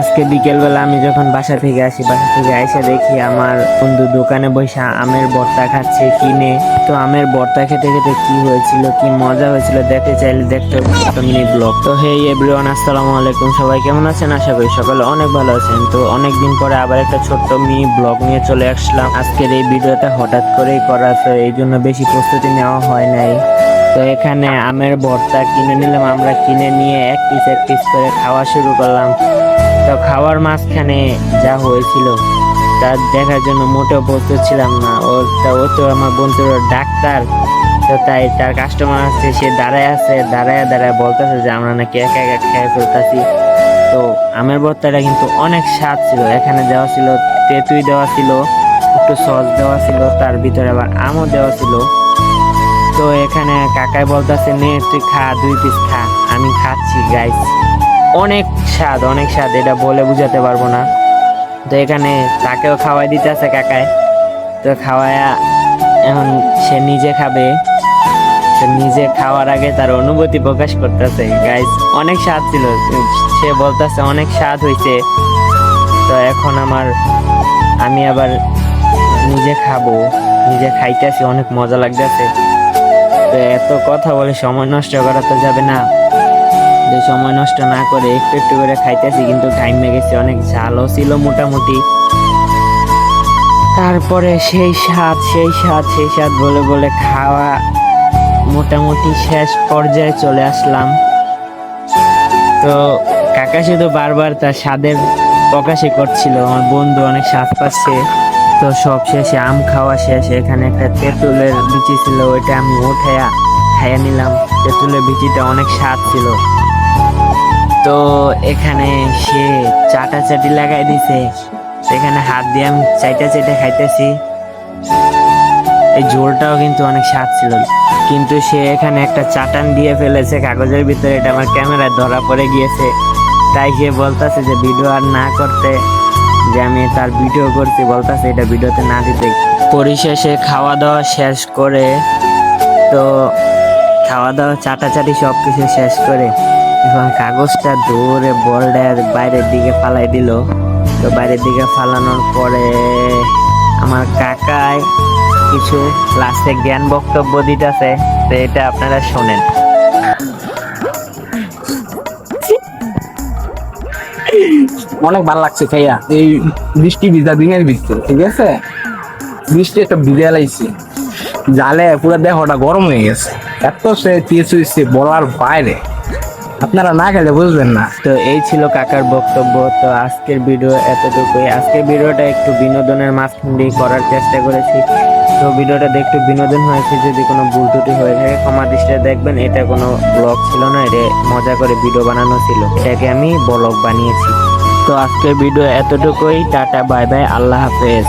আজকে বিকেলবেলা আমি যখন বাসা থেকে আসি বাসা থেকে এসে দেখি আমার বন্ধু দোকানে বসে আমের ভর্তা খাচ্ছে, কিনে। তো আমের ভর্তা খেতে খেতে কি হয়েছিল, কি মজা হয়েছিল দেখতে চাইলে দেখতে একটা মিনি ব্লগ তো হে এভরিওয়ান আসসালামু আলাইকুম। সবাই কেমন আছেন? আশা করি সকালে অনেক ভালো আছেন। তো অনেক দিন পরে আবার একটা ছোট্ট মিনি ব্লগ নিয়ে চলে আসলাম। আজকের এই ভিডিওটা হঠাৎ করেই করা তো এই জন্য বেশি প্রস্তুতি নেওয়া হয় নাই। তো এখানে আমের ভর্তা কিনে নিলাম, আমরা কিনে নিয়ে এক পিস এক পিস করে খাওয়া শুরু করলাম। তো খাওয়ার মাঝখানে যা হয়েছিল, তা দেখার জন্য মোটেও প্রস্তুত ছিলাম না। ও তা, ও তো আমার বন্ধুর ডাক্তার, তো তাই তার কাস্টমার আছে, সে দাঁড়ায় আছে, দাঁড়ায় দাঁড়ায় বলতেছে যে আমরা নাকি একা একা খেয়ে ফেলতেছি। তো আমের ভর্তাটা কিন্তু অনেক স্বাদ ছিল, এখানে দেওয়া ছিল তেঁতুই দেওয়া ছিল, একটু সস দেওয়া ছিল, তার ভিতরে আবার আমও দেওয়া ছিল। তো এখানে কাকাই বলতেছে, নে, তুই খা, দুই পিস খা, আমি খাচ্ছি গাইস অনেক স্বাদ অনেক স্বাদ, এটা বলে বুঝাতে পারব না। তো এখানে তাকেও খাওয়াই দিতে আছে কাকায় তো খাওয়ায়া এখন সে নিজে খাবে। নিজে খাওয়ার আগে তার অনুভূতি প্রকাশ করতেছে। গাইস অনেক স্বাদ ছিল। সে বলতেছে, অনেক স্বাদ হয়েছে তো এখন আমার, আমি আবার নিজে খাব। নিজে খাইতেছি, অনেক মজা লাগতেছে। তো এত কথা বলে সময় নষ্ট করা তো যাবে না। সময় নষ্ট না করে একটু একটু করে খাইতেছি, কিন্তু ঘাইমে গেছে, অনেক ঝালও ছিল মোটামুটি। তারপরে সেই স্বাদ সেই স্বাদ সেই স্বাদ বলে বলে খাওয়া মোটামুটি শেষ পর্যায়ে চলে আসলাম। তো কাকা শুধু বারবার তার স্বাদের প্রকাশই করছিল, আমার বন্ধু অনেক স্বাদ পাচ্ছে। তো সব শেষে আম খাওয়া শেষ, এখানে একটা তেঁতুলের বিচি ছিল, ওইটা আমি উঠাইয়া খাইয়া নিলাম। তেঁতুলের বিচিটা অনেক স্বাদ ছিল। তো এখানে সে চাটা চাটি লাগাই দিছে। সেখানে হাত দিয়ে আমি চাইটা চাইটা খাইতেছি। এই ঝোলটাও কিন্তু অনেক স্বাদ ছিল। কিন্তু সে এখানে একটা চাটান দিয়ে ফেলেছে কাগজের ভিতরে, এটা আমার ক্যামেরায় ধরা পড়ে গিয়েছে। তাই সে বলতেছে যে ভিডিও আর না করতে, যে আমি তার ভিডিও করছি, বলতেছে এটা ভিডিওতে না দিতে। পরিশেষে খাওয়া দাওয়া শেষ করে, তো খাওয়া দাওয়া চাটাচাটি সব কিছু শেষ করে এখন কাগজটা দৌড়ে বলটার বাইরের দিকে ফালাই দিল। তো বাইরের দিকে ফালানোর পরে আমার কাকায় কিছু লাস্টে জ্ঞান বক্তব্য দিতেছে, তো এটা আপনারা শোনেন। অনেক ভালো লাগছে খাইয়া এই বৃষ্টি ভিজা দিনের ভিতরে, ঠিক আছে? বৃষ্টি একটা ভিজে লাইছে জালে পুরো দেহটা গরম হয়ে গেছে। এত সে বলার বাইরে। আপনারা না গেলে বুঝবেন না। তো এই ছিল কাকার বক্তব্য। তো আজকের ভিডিও এতটুকুই। আজকের ভিডিওটা একটু বিনোদনের মাঝখান দিয়ে করার চেষ্টা করেছি। তো ভিডিওটা একটু বিনোদন হয়েছে, যদি কোনো ভুল ত্রুটি হয়ে থাকে, ক্ষমা দৃষ্টিতে দেখবেন। এটা কোনো ব্লগ ছিল না, এটা মজা করে ভিডিও বানানো ছিল। এটাকে আমি ব্লগ বানিয়েছি। তো আজকের ভিডিও এতটুকুই। Tata, bye bye. আল্লাহ হাফেজ।